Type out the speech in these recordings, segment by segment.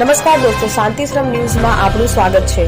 નમસ્કાર દોસ્તો શાંતિશ્રમ ન્યૂઝમાં આપનું સ્વાગત છે.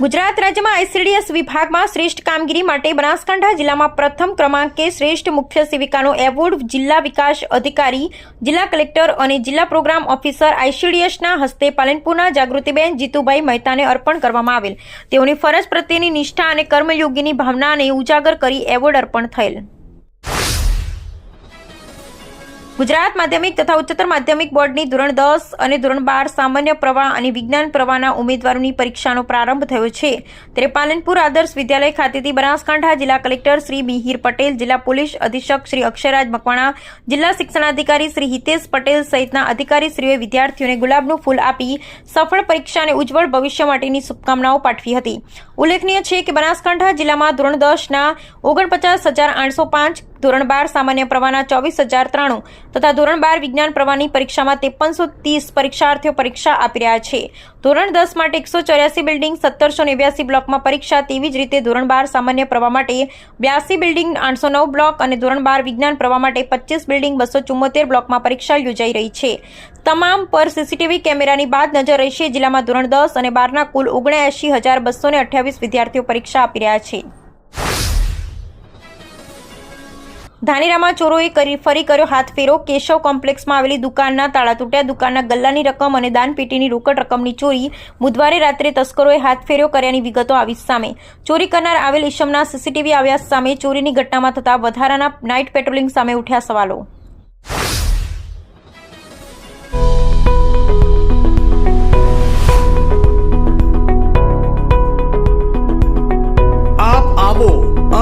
ગુજરાત રાજ્યમાં આઈસીડીએસ વિભાગમાં શ્રેષ્ઠ કામગીરી માટે બનાસકાંઠા જિલ્લામાં પ્રથમ ક્રમાંકે શ્રેષ્ઠ મુખ્ય સેવિકાનો એવોર્ડ જિલ્લા વિકાસ અધિકારી, જિલ્લા કલેક્ટર અને જિલ્લા પ્રોગ્રામ ઓફિસર આઈસીડીએસના હસ્તે પાલનપુરના જાગૃતિબેન જીતુભાઈ મહેતાને અર્પણ કરવામાં આવેલ. તેઓની ફરજ પ્રત્યેની નિષ્ઠા અને કર્મયોગીની ભાવનાને ઉજાગર કરી એવોર્ડ અર્પણ થયેલ. ગુજરાત માધ્યમિક તથા ઉચ્ચતર માધ્યમિક બોર્ડની ધોરણ દસ અને ધોરણ બાર સામાન્ય પ્રવાહ અને વિજ્ઞાન પ્રવાહના ઉમેદવારોની પરીક્ષાનો પ્રારંભ થયો છે. ત્યારે પાલનપુર આદર્શ વિદ્યાલય ખાતેથી બનાસકાંઠા જિલ્લા કલેક્ટર શ્રી મિહિર પટેલ, જિલ્લા પોલીસ અધિક્ષક શ્રી અક્ષયરાજ મકવાણા, જિલ્લા શિક્ષણાધિકારી શ્રી હિતેશ પટેલ સહિતના અધિકારીશ્રીઓએ વિદ્યાર્થીઓને ગુલાબનું ફૂલ આપી સફળ પરીક્ષા અને ઉજ્જવળ ભવિષ્ય માટેની શુભકામનાઓ પાઠવી હતી. ઉલ્લેખનીય છે કે બનાસકાંઠા જિલ્લામાં ધોરણ દસના ઓગણપચાસ હજાર આઠસો પાંચ ધોરણ બાર સામાન્ય પ્રવાહના ચોવીસ હજાર ત્રાણું તથા ધોરણ બાર વિજ્ઞાન પ્રવાહની પરીક્ષામાં ત્રેપનસો ત્રીસ પરીક્ષાર્થીઓ પરીક્ષા આપી રહ્યા છે. ધોરણ દસ માટે એકસો ચોર્યાસી બિલ્ડિંગ, સત્તરસો નેવ્યાસી બ્લોકમાં પરીક્ષા, તેવી જ રીતે ધોરણ બાર સામાન્ય પ્રવાહ માટે બ્યાસી બિલ્ડિંગ, આઠસો નવ બ્લોક અને ધોરણ બાર વિજ્ઞાન પ્રવાહ માટે પચીસ બિલ્ડિંગ, બસો ચુમ્મોતેર બ્લોકમાં પરીક્ષા યોજાઈ રહી છે. તમામ પર સીસીટીવી કેમેરાની બાદ નજર રહેશે. જિલ્લામાં ધોરણ દસ અને બારના કુલ ઓગણએંશી હજાર બસો અઠ્યાવીસ વિદ્યાર્થીઓ પરીક્ષા આપી રહ્યા છે. ધાનેરામાં ચોરોએ કરી, ફરી કર્યો હાથફેરો. કેશવ કોમ્પ્લેક્સમાં આવેલી દુકાનના તાળા તૂટ્યા. દુકાનના ગલ્લાની રકમ અને દાનપેટીની રોકડ રકમની ચોરી. બુધવારે રાત્રે તસ્કરોએ હાથફેરો કર્યાની વિગતો આવી સામે. ચોરી કરનાર આવેલ ઈશમના સીસીટીવી આવ્યા સામે ચોરીની ઘટનામાં થતા વધારાના નાઇટ પેટ્રોલિંગ સામે ઉઠ્યા સવાલો.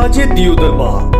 આજે દિયોદરમાં.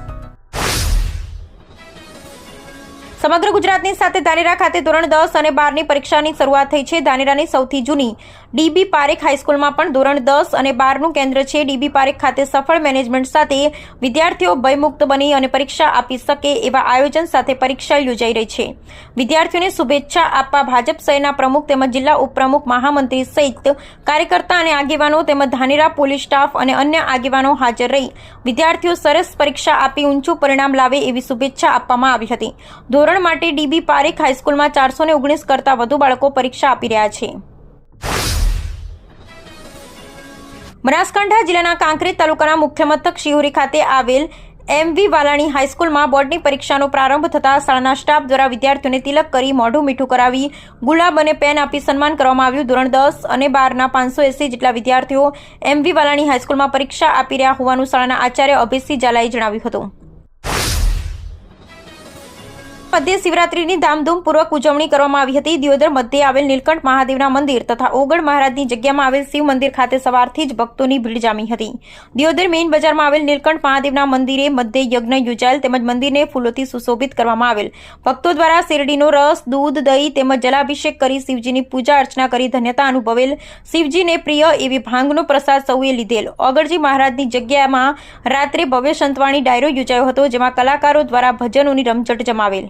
સમગ્ર ગુજરાતની સાથે ધાનેરા ખાતે ધોરણ દસ અને બારની પરીક્ષાની શરૂઆત થઈ છે. ધાનેરાની સૌથી જૂની ડીબી પારેખ હાઈસ્કૂલમાં પણ ધોરણ દસ અને બારનું કેન્દ્ર છે. ડીબી પારેખ ખાતે સફળ મેનેજમેન્ટ સાથે વિદ્યાર્થીઓ ભયમુક્ત બની અને પરીક્ષા આપી શકે એવા આયોજન સાથે પરીક્ષા યોજાઈ રહી છે. વિદ્યાર્થીઓને શુભેચ્છા આપવા ભાજપ શહેરના પ્રમુખ તેમજ જિલ્લા ઉપપ્રમુખ મહામંત્રી સહિત કાર્યકર્તા અને આગેવાનો તેમજ ધાનેરા પોલીસ સ્ટાફ અને અન્ય આગેવાનો હાજર રહી. વિદ્યાર્થીઓ સરસ પરીક્ષા આપી ઊંચું પરિણામ લાવે એવી શુભેચ્છા આપવામાં આવી હતી. ધોરણ માટે ડીબી પારેખ હાઈસ્કૂલમાં ચારસો ને ઓગણીસ કરતાં વધુ બાળકો પરીક્ષા આપી રહ્યા છે. બનાસકાંઠા જિલ્લાના કાંકરેજ તાલુકાના મુખ્ય મથક શિહોરી ખાતે આવેલ એમવી વાલાણી હાઈસ્કૂલમાં બોર્ડની પરીક્ષાનો પ્રારંભ થતા શાળાના સ્ટાફ દ્વારા વિદ્યાર્થીઓને તિલક કરી મોઢું મીઠું કરાવી ગુલાબ અને પેન આપી સન્માન કરવામાં આવ્યું. ધોરણ દસ અને બારના પાંચસો એસી જેટલા વિદ્યાર્થીઓ એમવી વાલાણી હાઈસ્કૂલમાં પરીક્ષા આપી રહ્યા હોવાનું શાળાના આચાર્ય અભિસિંહ ઝાલાએ જણાવ્યું હતું. મધ્ય શિવરાત્રીની ધામધૂમપૂર્વક ઉજવણી કરવામાં આવી હતી. દિયોદર મધ્યે આવેલ નીલકંઠ મહાદેવના મંદિર તથા ઓગણ મહારાજની જગ્યામાં આવેલ શિવ મંદિર ખાતે સવારથી જ ભક્તોની ભીડ જામી હતી. દિયોદર મેઇન બજારમાં આવેલ નીલકંઠ મહાદેવના મંદિરે મધ્ય યજ્ઞ યોજાયેલ તેમજ મંદિરને ફૂલોથી સુશોભિત કરવામાં આવેલ. ભક્તો દ્વારા શેરડીનો રસ, દૂધ, દહીં તેમજ જલાભિષેક કરી શિવજીની પૂજા અર્ચના કરી ધન્યતા અનુભવેલ શિવજીને પ્રિય એવી ભાંગનો પ્રસાદ સૌએ લીધેલ. ઓગળજી મહારાજની જગ્યામાં રાત્રે ભવ્ય સંતવાણી ડાયરો યોજાયો હતો, જેમાં કલાકારો દ્વારા ભજનોની રમઝટ જમાવેલ.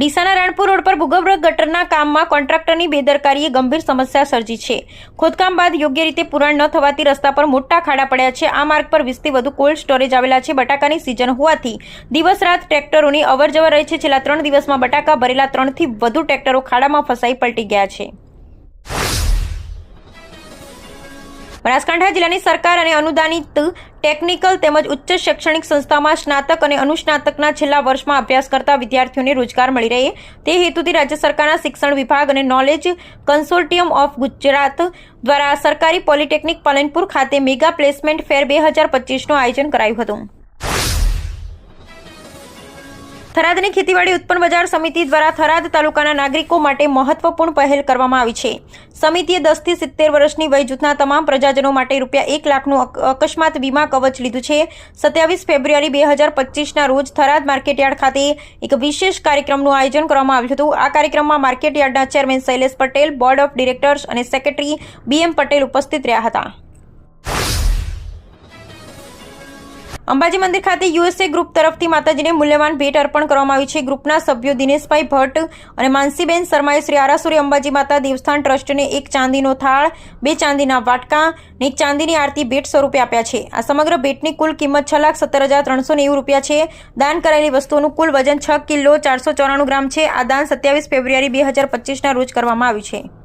ડીસાના રણપુર રોડ પર ભૂગર્ભ ગટરના કામમાં કોન્ટ્રાક્ટરની બેદરકારીએ ગંભીર સમસ્યા સર્જી છે. ખોદકામ બાદ યોગ્ય રીતે પૂરણ ન થવાથી રસ્તા પર મોટા ખાડા પડ્યા છે. આ માર્ગ પર વીસથી વધુ કોલ્ડ સ્ટોરેજ આવેલા છે. બટાકાની સિઝન હોવાથી દિવસ રાત ટ્રેક્ટરોની અવરજવર રહે છે. છેલ્લા ત્રણ દિવસમાં બટાકા ભરેલા ત્રણથી વધુ ટ્રેક્ટરો ખાડામાં ફસાઈ પલટી ગયા છે. બનાસકાંઠા જિલ્લાની સરકાર અને અનુદાનિત ટેકનિકલ તેમજ ઉચ્ચ શૈક્ષણિક સંસ્થામાં સ્નાતક અને અનુસ્નાતકના છેલ્લા વર્ષમાં અભ્યાસ કરતા વિદ્યાર્થીઓને રોજગાર મળી રહે. તે હેતુથી રાજ્ય સરકારના શિક્ષણ વિભાગ અને નોલેજ કન્સોર્ટિયમ ઓફ ગુજરાત દ્વારા સરકારી પોલિટેકનિક પાલનપુર ખાતે મેગા પ્લેસમેન્ટ ફેર બે હજાર પચીસનું આયોજન કરાયું હતું. થરાદની ખેતીવાડી ઉત્પન્ન બજાર સમિતિ દ્વારા થરાદ તાલુકાના નાગરિકો માટે મહત્વપૂર્ણ પહેલ કરવામાં આવી છે. સમિતિએ દસથી સિત્તેર વર્ષની વય જૂથના તમામ પ્રજાજનો માટે રૂપિયા એક લાખનું અકસ્માત વીમા કવચ લીધું છે. સત્યાવીસ ફેબ્રુઆરી બે હજાર પચીસના રોજ થરાદ માર્કેટયાર્ડ ખાતે એક વિશેષ કાર્યક્રમનું આયોજન કરવામાં આવ્યું હતું. આ કાર્યક્રમમાં માર્કેટયાર્ડના chairman Shailesh Patel, board of directors અને સેક્રેટરી બીએમ પટેલ ઉપસ્થિત રહ્યા હતા. અંબાજી મંદિર ખાતે યુએસએ ગ્રુપ તરફથી માતાજીને મૂલ્યવાન ભેટ અર્પણ કરવામાં આવી છે. ગ્રુપના સભ્યો દિનેશભાઈ ભટ્ટ અને માનસીબેન શર્માએ શ્રી આરાસુરી અંબાજી માતા દેવસ્થાન ટ્રસ્ટને એક ચાંદીનો થાળ, બે ચાંદીના વાટકા અને એક ચાંદીની આરતી ભેટ સ્વરૂપે આપ્યા છે. આ સમગ્ર ભેટની કુલ કિંમત છ લાખ સત્તર હજાર ત્રણસો નેવું રૂપિયા છે. દાન કરાયેલી વસ્તુઓનું કુલ વજન છ કિલો ચારસો ચોરાણું ગ્રામ છે. આ દાન સત્યાવીસ ફેબ્રુઆરી બે હજાર પચીસના રોજ કરવામાં આવ્યું છે.